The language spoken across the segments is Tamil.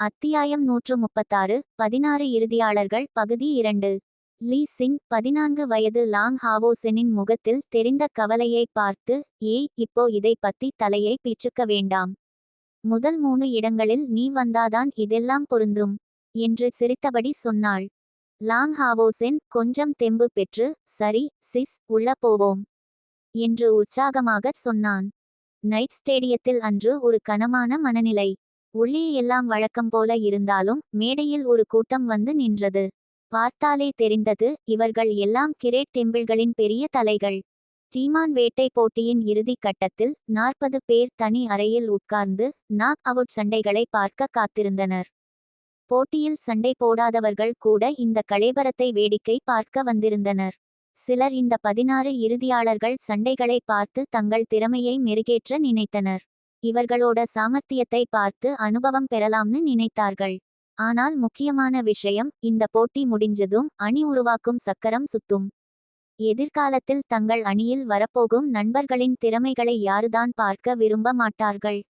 அத்தியாயம் நூற்று முப்பத்தாறு பதினாறு இறுதியாளர்கள் பகுதி இரண்டு. லீ சின் பதினான்கு வயது லாங் ஹாவோசெனின் முகத்தில் தெரிந்த கவலையை பார்த்து ஏய் இப்போ இதை பத்தி தலையை பீச்சுக்க வேண்டாம். முதல் மூணு இடங்களில் நீ வந்தாதான் இதெல்லாம் பொருந்தும் என்று சிரித்தபடி சொன்னாள். லாங் ஹாவோசென் கொஞ்சம் தெம்பு பெற்று சரி சிஸ் உள்ள போவோம் என்று உற்சாகமாகச் சொன்னான். நைட் ஸ்டேடியத்தில் அன்று ஒரு கனமான மனநிலை. உள்ளே எல்லாம் வழக்கம் போல இருந்தாலும் மேடையில் ஒரு கூட்டம் வந்து நின்றது. பார்த்தாலே தெரிந்தது இவர்கள் எல்லாம் கிரேட் டெம்பிள்களின் பெரிய தலைகள். டீமான் வேட்டை போட்டியின் இறுதி கட்டத்தில் நாற்பது பேர் தனி அறையில் உட்கார்ந்து நாக் அவுட் சண்டைகளை பார்க்க காத்திருந்தனர். போட்டியில் சண்டை போடாதவர்கள் கூட இந்த கலேபரத்தை வேடிக்கை பார்க்க வந்திருந்தனர். சிலர் இந்த பதினாறு இறுதியாளர்கள் சண்டைகளை பார்த்து தங்கள் திறமையை மெருகேற்ற நினைத்தனர். இவர்களோட சாமர்த்தியத்தை பார்த்து அனுபவம் பெறலாம்னு நினைத்தார்கள். ஆனால் முக்கியமான விஷயம் இந்த போட்டி முடிஞ்சதும் அணி உருவாக்கும் சக்கரம் சுத்தும். எதிர்காலத்தில் தங்கள் அணியில் வரப்போகும் நண்பர்களின் திறமைகளை யாருதான் பார்க்க விரும்ப மாட்டார்கள்.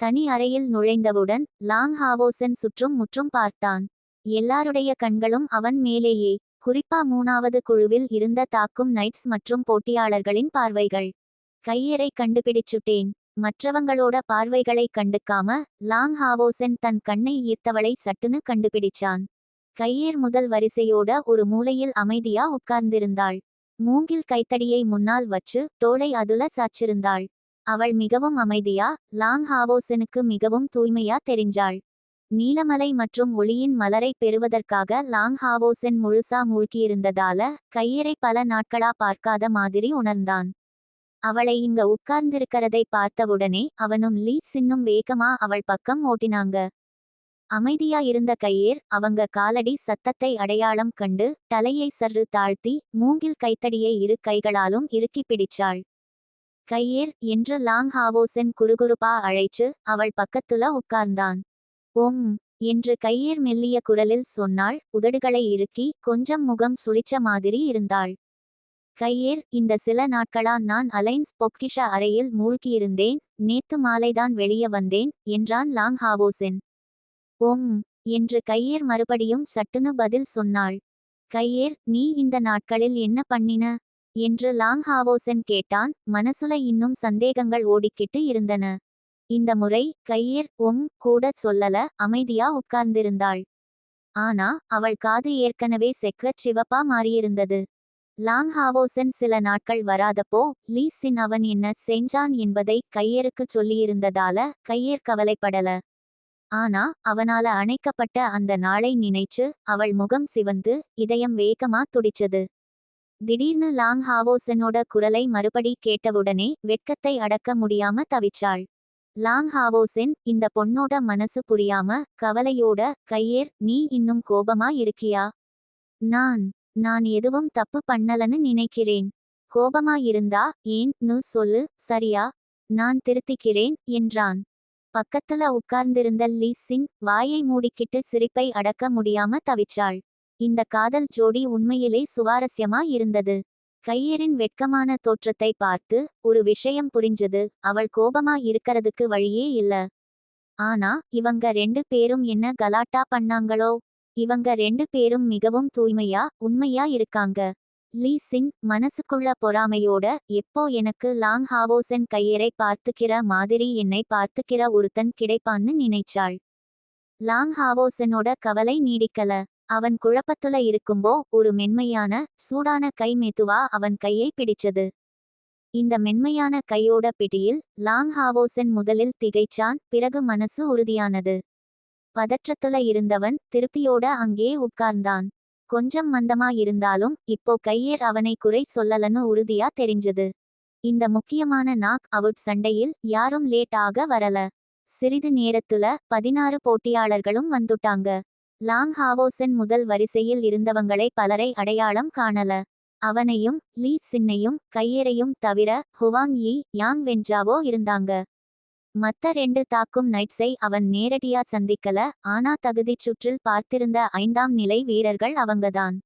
தனி அறையில் நுழைந்தவுடன் லாங் ஹாவோசன் சுற்றும் முற்றும் பார்த்தான். எல்லாருடைய கண்களும் அவன் மேலேயே குறிப்பா மூணாவது குழுவில் இருந்த தாக்கும் நைட்ஸ் மற்றும் போட்டியாளர்களின் பார்வைகள். கையறை கண்டுபிடிச்சுட்டேன். மற்றவங்களோட பார்வைகளை கண்டுக்காம லாங் ஹாவோசன் தன் கண்ணை ஈர்த்தவளை சட்டுன்னு கண்டுபிடிச்சான். கையேர் முதல் வரிசையோட ஒரு மூலையில் அமைதியா உட்கார்ந்திருந்தாள். மூங்கில் கைத்தடியை முன்னால் வச்சு தோளை அதுல சாச்சிருந்தாள் அவள் மிகவும் அமைதியா லாங் ஹாவோசனுக்கு மிகவும் தூய்மையா தெரிஞ்சாள். நீலமலை மற்றும் ஒளியின் மலரை பெறுவதற்காக லாங் ஹாவோசன் முழுசா மூழ்கியிருந்ததால கையரை பல நாட்களா பார்க்காத மாதிரி உணர்ந்தான். அவளை இங்க உட்கார்ந்திருக்கிறதை பார்த்தவுடனே அவனும் லீ சின்னும் வேகமா அவள் பக்கம் ஓட்டினாங்க. அமைதியா இருந்த கையேர் அவங்க காலடி சத்தத்தை அடையாளம் கண்டு தலையை சற்று தாழ்த்தி மூங்கில் கைத்தடியை இரு கைகளாலும் இறுக்கி பிடிச்சாள். கையேர் என்று லாங் ஹாவோசன் குறுகுறுப்பா அழைச்சு அவள் பக்கத்துல உட்கார்ந்தான். ஓம் என்று கையேர் மெல்லிய குரலில் சொன்னாள் உதடுகளை இறுக்கி கொஞ்சம் முகம் சுளிச்ச மாதிரி இருந்தாள். கையேர் இந்த சில நாட்களா நான் அலைன்ஸ் பொக்கிஷ அறையில் மூழ்கியிருந்தேன் நேத்து மாலைதான் வெளியே வந்தேன் என்றான் லாங் ஹாவோசென் ஓம் என்று கையேர் மறுபடியும் சட்டுனு பதில் சொன்னாள். கையேர் நீ இந்த நாட்களில் என்ன பண்ணின? என்று லாங் ஹாவோசென் கேட்டான் மனசுல இன்னும் சந்தேகங்கள் ஓடிக்கிட்டு இருந்தன. இந்த முறை கையேர் ஒம் கூட சொல்லல அமைதியா உட்கார்ந்திருந்தாள். ஆனா அவள் காது ஏற்கனவே செக்கச் சிவப்பா மாறியிருந்தது. லாங் ஹாவோசன் சில நாட்கள் வராதப்போ லீ சின் அவன் என்ன செஞ்சான் என்பதை கையேருக்குச் சொல்லியிருந்ததால கையேர் கவலைப்படல. ஆனா அவனால அணைக்கப்பட்ட அந்த நாளை நினைச்சு அவள் முகம் சிவந்து இதயம் வேகமா துடிச்சது. திடீர்னு லாங் ஹாவோசனோட குரலை மறுபடி கேட்டவுடனே வெட்கத்தை அடக்க முடியாம தவிச்சாள். லாங் ஹாவோசென் இந்த பொண்ணோட மனசு புரியாம கவலையோட கையேர் நீ இன்னும் கோபமா இருக்கியா? நான் நான் எதுவும் தப்பு பண்ணலன்னு நினைக்கிறேன். கோபமா இருந்தா ஏன் நு சொல்லு சரியா? நான் திருத்திக்கிறேன் என்றான். பக்கத்துல உட்கார்ந்திருந்த லீ சிங் வாயை மூடிக்கிட்டு சிரிப்பை அடக்க முடியாம தவிச்சாள். இந்த காதல் ஜோடி உண்மையிலே சுவாரஸ்யமா இருந்தது. கையரின் வெட்கமான தோற்றத்தை பார்த்து ஒரு விஷயம் புரிஞ்சது அவள் கோபமா இருக்கறதுக்கு வழியே இல்ல. ஆனா இவங்க ரெண்டு பேரும் என்ன கலாட்டா பண்ணாங்களோ? இவங்க ரெண்டு பேரும் மிகவும் தூய்மையா உண்மையா இருக்காங்க. லீ சின் மனசுக்குள்ள பொறாமையோட எப்போ எனக்கு லாங் ஹாவோசன் கையரை பார்த்துக்கிற மாதிரி என்னை பார்த்துக்கிற ஒருத்தன் கிடைப்பான்னு நினைச்சாள். லாங் ஹாவோசனோட கவலை நீடிக்கல. அவன் குழப்பத்துல இருக்கும்போ ஒரு மென்மையான சூடான கை மெதுவா அவன் கையை பிடிச்சது. இந்த மென்மையான கையோட பிடியில் லாங் ஹாவோசன் முதலில் திகைச்சான் பிறகு மனசு உறுதியானது. பதற்றத்துல இருந்தவன் திருப்தியோட அங்கே உட்கார்ந்தான். கொஞ்சம் மந்தமா இருந்தாலும் இப்போ கையேர் அவனை குறை சொல்லலன்னு உறுதியா தெரிஞ்சது. இந்த முக்கியமான நாக் அவுட் சண்டையில் யாரும் லேட் ஆக வரல. சிறிது நேரத்துல பதினாறு போட்டியாளர்களும் வந்துட்டாங்க. லாங் ஹாவோசன் முதல் வரிசையில் இருந்தவங்களை பலரை அடையாளம் காணல. அவனையும் லீ சின்னையும் கையேரையும் தவிர ஹுவாங் யி யாங் வென்ஜாவோ இருந்தாங்க. மத்த ரெண்டு தாக்கும் நைட்ஸை அவன் நேரடியா சந்திக்கல ஆனா தகுதிச் சுற்றில் பார்த்திருந்த ஐந்தாம் நிலை வீரர்கள் அவங்கதான்.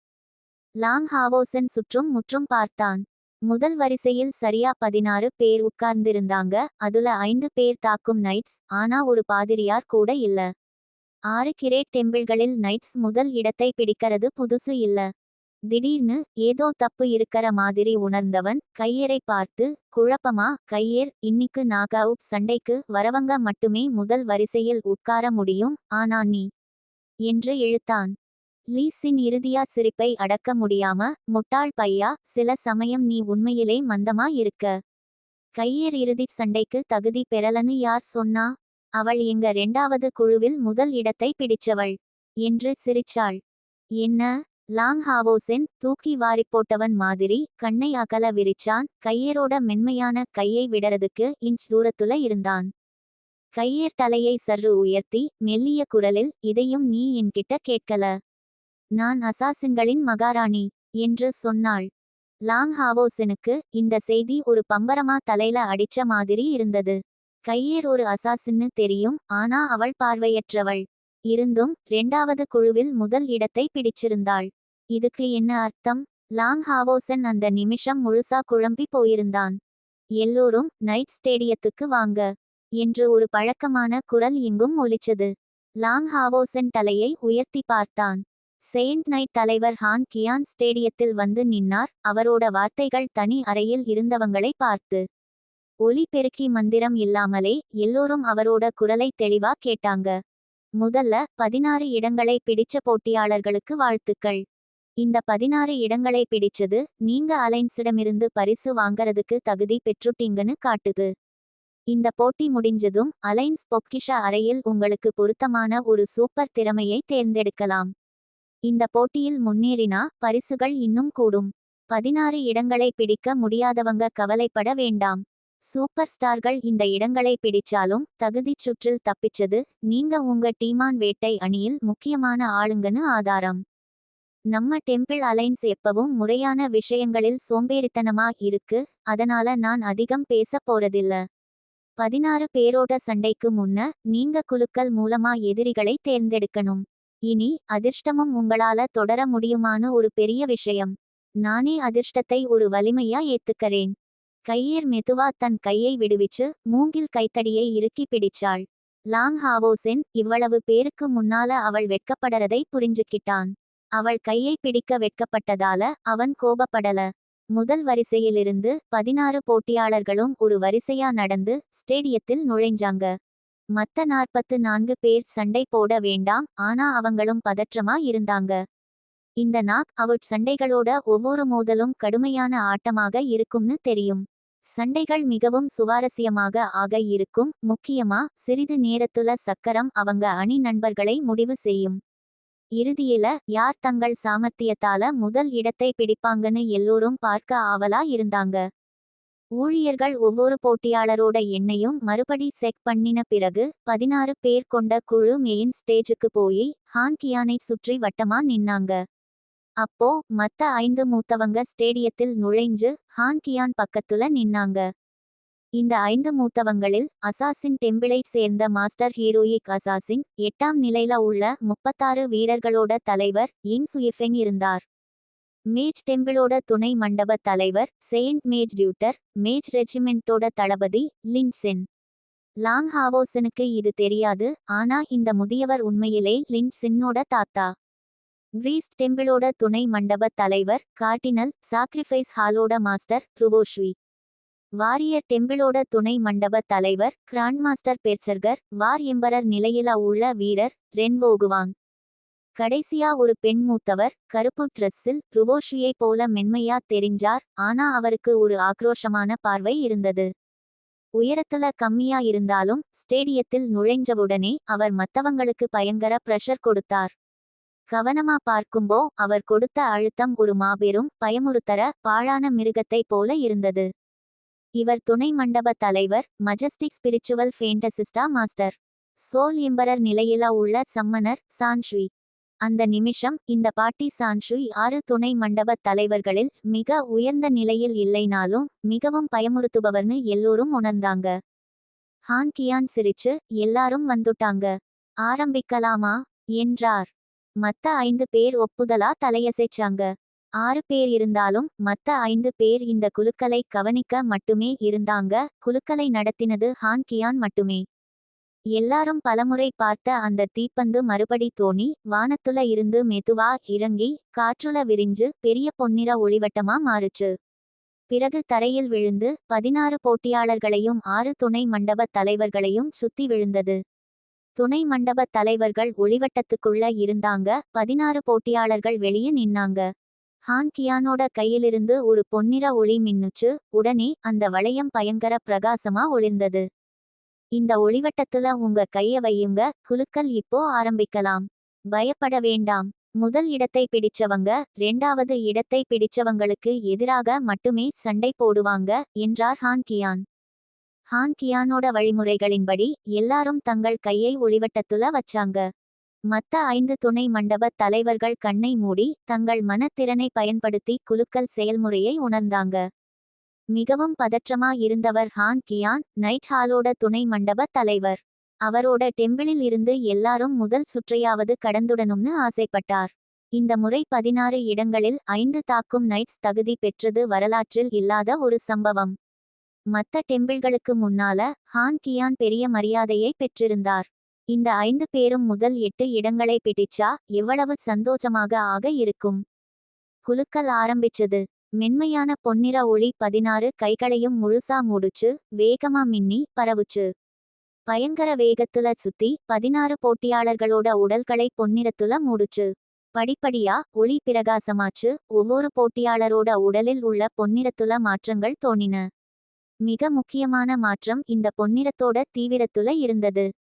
லாங் ஹாவோசன் சுற்றும் முற்றும் பார்த்தான். முதல் வரிசையில் சரியா பதினாறு பேர் உட்கார்ந்திருந்தாங்க அதுல ஐந்து பேர் தாக்கும் நைட்ஸ் ஆனா ஒரு பாதிரியார் கூட இல்ல. ஆறு கிரேட் டெம்பிள்களில் நைட்ஸ் முதல் இடத்தை பிடிக்கிறது புதுசு இல்ல. திடீர்னு ஏதோ தப்பு இருக்கிற மாதிரி உணர்ந்தவன் கையரை பார்த்து குழப்பமா கையேர் இன்னிக்கு நாக் அவுட் சண்டைக்கு வரவங்க மட்டுமே முதல் வரிசையில் உட்கார முடியும் ஆனா நீ? என்று இழுத்தான். லீஸின் இறுதியா சிரிப்பை அடக்க முடியாம முட்டாள் பையா சில சமயம் நீ உண்மையிலே மந்தமா இருக்க? கையேர் இறுதிச் சண்டைக்கு தகுதி பெறலன்னு யார் சொன்னா? அவள் எங்க ரெண்டாவது குழுவில் முதல் இடத்தை பிடிச்சவள். என்று சிரிச்சாள். என்ன? லாங் ஹாவோசென் தூக்கி வாரிப் போட்டவன் மாதிரி கண்ணை அகல விரிச்சான். கையேரோட மென்மையான கையை விடறதுக்கு இன்ச் தூரத்துல இருந்தான். கையேர் தலையை சர்று உயர்த்தி மெல்லிய குரலில் இதையும் நீ என்கிட்ட கேட்கல. நான் அசாசின்களின் மகாராணி என்று சொன்னாள். லாங் ஹாவோசனுக்கு இந்த செய்தி ஒரு பம்பரமா தலையில அடிச்ச மாதிரி இருந்தது. கையேர் ஒரு அசாசின்னு தெரியும் ஆனா அவள் பார்வையற்றவள். இருந்தும் ரெண்டாவது குழுவில் முதல் இடத்தை பிடிச்சிருந்தாள். இதுக்கு என்ன அர்த்தம்? லாங் ஹாவோசன் அந்த நிமிஷம் முழுசா குழம்பி போயிருந்தான். எல்லோரும் நைட் ஸ்டேடியத்துக்கு வாங்க என்று ஒரு பழக்கமான குரல் இங்கும் ஒலிச்சது. லாங் ஹாவோசன் தலையை உயர்த்தி பார்த்தான். செயின்ட் நைட் தலைவர் ஹான் கியான் ஸ்டேடியத்தில் வந்து நின்னார் அவரோட வார்த்தைகள் தனி அறையில் இருந்தவங்களை பார்த்து. ஒலி பெருக்கி மந்திரம் இல்லாமலே எல்லோரும் அவரோட குரலை தெளிவா கேட்டாங்க. முதல்ல பதினாறு இடங்களை பிடிச்ச போட்டியாளர்களுக்கு வாழ்த்துக்கள். இந்த பதினாறு இடங்களை பிடிச்சது நீங்க அலைன்ஸிடமிருந்து பரிசு வாங்கறதுக்கு தகுதி பெற்றுட்டீங்கன்னு காட்டுது. இந்த போட்டி முடிஞ்சதும் அலைன்ஸ் பொக்கிஷ அறையில் உங்களுக்கு பொருத்தமான ஒரு சூப்பர் திறமையை தேர்ந்தெடுக்கலாம். இந்த போட்டியில் முன்னேறினா பரிசுகள் இன்னும் கூடும். பதினாறு இடங்களை பிடிக்க முடியாதவங்க கவலைப்பட வேண்டாம். சூப்பர் ஸ்டார்கள் இந்த இடங்களை பிடிச்சாலும் தகுதிச் சுற்றில் தப்பிச்சது நீங்க உங்க டீமான் வேட்டை அணியில் முக்கியமான ஆளுங்கன்னு ஆதாரம். நம்ம டெம்பிள் அலைன்ஸ் எப்பவும் முறையான விஷயங்களில் சோம்பேறித்தனமா இருக்கு அதனால நான் அதிகம் பேச போறதில்ல. பதினாறு பேரோட சண்டைக்கு முன்ன நீங்க குலுக்கல் மூலமா எதிரிகளை தேர்ந்தெடுக்கணும். இனி அதிர்ஷ்டமும் உங்களால தொடர முடியுமானு ஒரு பெரிய விஷயம். நானே அதிர்ஷ்டத்தை ஒரு வலிமையா ஏத்துக்கறேன். கையேர் மெதுவா தன் கையை விடுவிச்சு மூங்கில் கைத்தடியை இறுக்கி பிடிச்சாள். லாங் ஹாவோசென் இவ்வளவு பேருக்கு முன்னால அவள் வெட்கப்படறதை புரிஞ்சுக்கிட்டான். அவள் கையை பிடிக்க வெட்கப்பட்டதால அவன் கோபப்படல. முதல் வரிசையிலிருந்து பதினாறு போட்டியாளர்களும் ஒரு வரிசையா நடந்து ஸ்டேடியத்தில் நுழைஞ்சாங்க. மத்த நாற்பத்து நான்கு பேர் சண்டை போட வேண்டாம் ஆனா அவங்களும் பதற்றமா இருந்தாங்க. இந்த நாக் அவுட் சண்டைகளோட ஒவ்வொரு மோதலும் கடுமையான ஆட்டமாக இருக்கும்னு தெரியும். சண்டைகள் மிகவும் சுவாரஸ்யமாக ஆக இருக்கும் முக்கியமா சிறிது நேரத்துல சக்கரம் அவங்க அணி நண்பர்களை முடிவு செய்யும். இறுதியில யார் தங்கள் சாமர்த்தியத்தால முதல் இடத்தை பிடிப்பாங்கன்னு எல்லோரும் பார்க்க ஆவலா இருந்தாங்க. ஊழியர்கள் ஒவ்வொரு போட்டியாளரோட எண்ணையும் மறுபடி செக் பண்ணின பிறகு பதினாறு பேர் கொண்ட குழு மெயின் ஸ்டேஜுக்கு போய் ஹான்கியானை சுற்றி வட்டமா நின்னாங்க. அப்போ மத்த ஐந்து மூத்தவங்க ஸ்டேடியத்தில் நுழைஞ்சு ஹான் கியான் பக்கத்துல நின்னாங்க. இந்த ஐந்து மூத்தவங்களில் அசாசின் டெம்பிளைச் சேர்ந்த மாஸ்டர் ஹீரோயிக் அசாசின் எட்டாம் நிலையில உள்ள முப்பத்தாறு வீரர்களோட தலைவர் இங் சுயிஃபெங் இருந்தார். மேஜ் டெம்பிளோட துணை மண்டப தலைவர் செயின்ட் மேஜ் டியூட்டர் மேஜ் ரெஜிமெண்டோட தளபதி லின்சென் லாங் ஹாவோசனுக்கு இது தெரியாது ஆனா இந்த முதியவர் உண்மையிலே லின்சென்னோட தாத்தா. கிரீஸ் டெம்பிளோட துணை மண்டப தலைவர் கார்டினல் சாக்ரிஃபைஸ் ஹாலோட மாஸ்டர் ருவோஷ்வி வாரியர் டெம்பிளோட துணை மண்டப தலைவர் கிராண்ட் மாஸ்டர் வார் எம்பரர் நிலையிலா உள்ள வீரர் ரென்வோகுவாங் கடைசியா ஒரு பெண் மூத்தவர் கருப்பு ட்ரெஸ்ஸில் ருவோஷியை போல மென்மையா தெரிஞ்சார் ஆனா அவருக்கு ஒரு ஆக்ரோஷமான பார்வை இருந்தது. உயரத்துல கம்மியா இருந்தாலும் ஸ்டேடியத்தில் நுழைஞ்சவுடனே அவர் மத்தவங்களுக்கு பயங்கர பிரஷர் கொடுத்தார். கவனமா பார்க்கும்போ அவர் கொடுத்த அழுத்தம் ஒரு மாபெரும் பயமுறுத்தர பாழான மிருகத்தை போல இருந்தது. இவர் துணை மண்டப தலைவர் majestic spiritual fantasista master soul emperor நிலையில உள்ள சம்மனர் சான்ஷுய். அந்த நிமிஷம் இந்த பாட்டி சான்ஷுய் ஆறு துணை மண்டப தலைவர்களில் மிக உயர்ந்த நிலையில் இல்லைனாலும் மிகவும் பயமுறுத்துபவர்னு எல்லோரும் உணர்ந்தாங்க. ஹான் கியான் சிரிச்சு எல்லாரும் வந்துட்டாங்க. ஆரம்பிக்கலாமா? என்றார். மத்த ஐந்து பேர் ஒப்புதலா தலையசைச்சாங்க. ஆறு பேர் இருந்தாலும் மத்த ஐந்து பேர் இந்த குழுக்களை கவனிக்க மட்டுமே இருந்தாங்க. குழுக்களை நடத்தினது ஹான் கியான் மட்டுமே. எல்லாரும் பலமுறை பார்த்த அந்த தீப்பந்து மறுபடி தோணி வானத்துல இருந்து மெதுவா இறங்கி காற்றுல விரிஞ்சு பெரிய பொன்னிற ஒளிவட்டமா மாறுச்சு. பிறகு தரையில் விழுந்து பதினாறு போட்டியாளர்களையும் ஆறு துணை மண்டப தலைவர்களையும் சுத்தி விழுந்தது. துணை மண்டப தலைவர்கள் ஒளிவட்டத்துக்குள்ள இருந்தாங்க. பதினாறு போட்டியாளர்கள் வெளியே நின்னாங்க. ஹான் கியானோட கையிலிருந்து ஒரு பொன்னிற ஒளி மின்னுச்சு உடனே அந்த வளையம் பயங்கர பிரகாசமா ஒளிர்ந்தது. இந்த ஒளிவட்டத்துல உங்க கைய வையுங்க குலுக்கல் இப்போ ஆரம்பிக்கலாம். பயப்பட வேண்டாம். முதல் இடத்தை பிடிச்சவங்க ரெண்டாவது இடத்தை பிடிச்சவங்களுக்கு எதிராக மட்டுமே சண்டை போடுவாங்க என்றார் ஹான் கியான். ஹான் கியானோட வழிமுறைகளின்படி எல்லாரும் தங்கள் கையை ஒளிவட்டத்துல வச்சாங்க. மத்த ஐந்து துணை மண்டப தலைவர்கள் கண்ணை மூடி தங்கள் மனத்திறனை பயன்படுத்தி குலுக்கல் செயல்முறையை உணர்ந்தாங்க. மிகவும் பதற்றமா இருந்தவர் ஹான் கியான் நைட் ஹாலோட துணை மண்டப தலைவர். அவரோட டெம்பிளில் இருந்து எல்லாரும் முதல் சுற்றையாவது கடந்துடணும்னு ஆசைப்பட்டார். இந்த முறை பதினாறு இடங்களில் ஐந்து தாக்கும் நைட்ஸ் தகுதி பெற்றது வரலாற்றில் இல்லாத ஒரு சம்பவம். மத்த டெம்பிள்களுக்கு முன்னால ஹான் கியான் பெரிய மரியாதையை பெற்றிருந்தார். இந்த ஐந்து பேரும் முதல் எட்டு இடங்களை பிடிச்சா எவ்வளவு சந்தோஷமாக ஆக இருக்கும்? குலுக்கல் ஆரம்பிச்சது. மென்மையான பொன்னிற ஒளி பதினாறு கைகளையும் முழுசா மூடுச்சு வேகமா மின்னி பரவுச்சு. பயங்கர வேகத்துல சுத்தி பதினாறு போட்டியாளர்களோட உடல்களை பொன்னிறத்துல மூடுச்சு. படிப்படியா ஒளி பிரகாசமாச்சு ஒவ்வொரு போட்டியாளரோட உடலில் உள்ள பொன்னிறத்துல மாற்றங்கள் தோணின. மிக முக்கியமான மாற்றம் இந்த பொன்னிறத்தோட தீவிரத்துல இருந்தது.